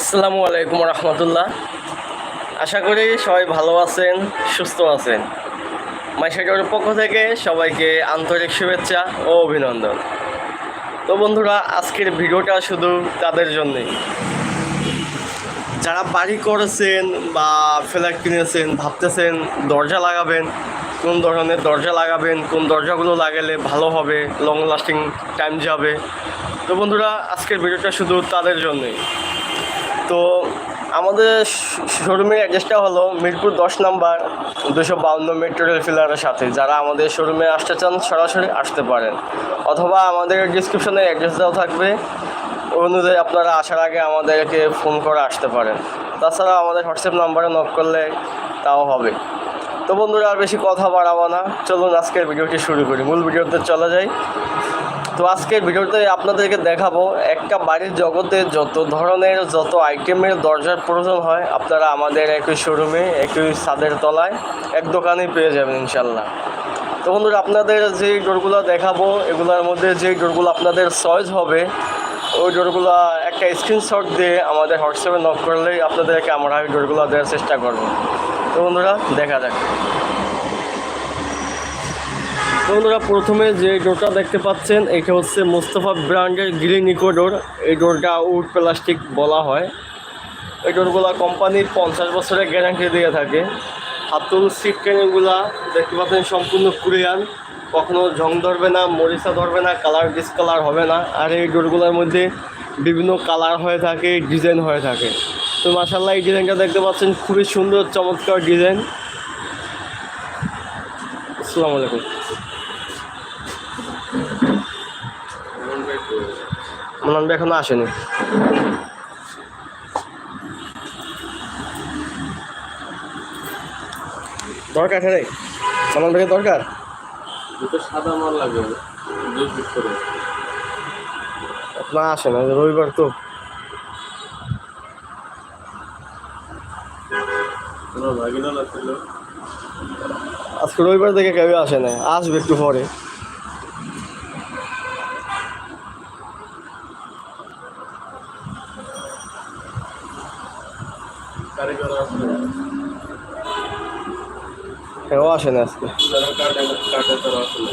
আসসালামু আলাইকুম রহমতুল্লাহ। আশা করি সবাই ভালো আছেন, সুস্থ আছেন। মাইশাটোর পক্ষ থেকে সবাইকে আন্তরিক শুভেচ্ছা ও অভিনন্দন। তো বন্ধুরা, আজকের ভিডিওটা শুধু তাদের জন্যই। যারা বাড়ি করেছেন বা ফ্ল্যাট কিনেছেন, ভাবতেছেন দরজা লাগাবেন, কোন ধরনের দরজা লাগাবেন, কোন দরজাগুলো লাগালে ভালো হবে লং লাস্টিং টাইম যাবে। তো বন্ধুরা, আজকের ভিডিওটা শুধু তাদের জন্যই। তো আমাদের শোরুমের অ্যাড্রেসটা হলো মিরপুর দশ নাম্বার দুশো বাউন্ন মেট্রো ফিলারের সাথে। যারা আমাদের শোরুমে আসতে চান, সরাসরি আসতে পারেন। অথবা আমাদের ডিসক্রিপশনে অ্যাড্রেস দেওয়া থাকবে। অনুযায়ী আপনারা আসার আগে আমাদেরকে ফোন করে আসতে পারেন। তাছাড়া আমাদের হোয়াটসঅ্যাপ নাম্বারে নক করলে তাও হবে। তো বন্ধুরা, আর বেশি কথা বাড়াবো না। চলুন আজকের ভিডিওটি শুরু করি। মূল ভিডিওতে চলে যাই। তো আজকের ভিডিওতে আপনাদেরকে দেখাবো একটা বাড়ির জগতে যত ধরনের যত আইটেমের দরজার প্রয়োজন হয়, আপনারা আমাদের একই শোরুমে, একই ছাদের তলায়, এক দোকানেই পেয়ে যাবেন ইনশাল্লাহ তো বন্ধুরা, আপনাদের যে ডোরগুলো দেখাবো, এগুলোর মধ্যে যে ডোরগুলো আপনাদের চয়েস হবে, ওই ডোরগুলো একটা স্ক্রিনশট দিয়ে আমাদের হোয়াটসঅ্যাপে নক করলেই আপনাদেরকে আমরা ওই ডোরগুলো দেওয়ার চেষ্টা করব। তো বন্ধুরা, দেখা যাক। বন্ধুরা, প্রথমে যে ডোরটা দেখতে পাচ্ছেন, এটা হচ্ছে মোস্তফা ব্র্যান্ডের গ্রিন ইকো ডোর। এই ডোরটা উড প্লাস্টিক বলা হয়। এই ডোরগুলো কোম্পানির পঞ্চাশ বছরের গ্যারান্টি দিয়ে থাকে। হাতুল, সিট ক্যানিংগুলা দেখতে পাচ্ছেন, সম্পূর্ণ কুরিয়ান। কখনো জং ধরবে না, মরিচা ধরবে না, কালার ডিসকালার হবে না। আর এই ডোরগুলোর মধ্যে বিভিন্ন কালার হয়ে থাকে, ডিজাইন হয়ে থাকে। তো মাসাল্লাহ এই ডিজাইনটা দেখতে পাচ্ছেন, খুবই সুন্দর, চমৎকার ডিজাইন। আসসালামু আলাইকুম। মনান ভাই এখনও আসেনি। দরকার হ্যাঁ রে। মনান দরকার? দুটো সাদা মাল লাগবে দুই পিস করে। আপনার আসে না রবিবার তো। আজকে রবিবার থেকে কেউ আসে না আসবে একটু পরে। কারিগর আসলে কেউ আসে না আজকে। কাটে তারা আসে না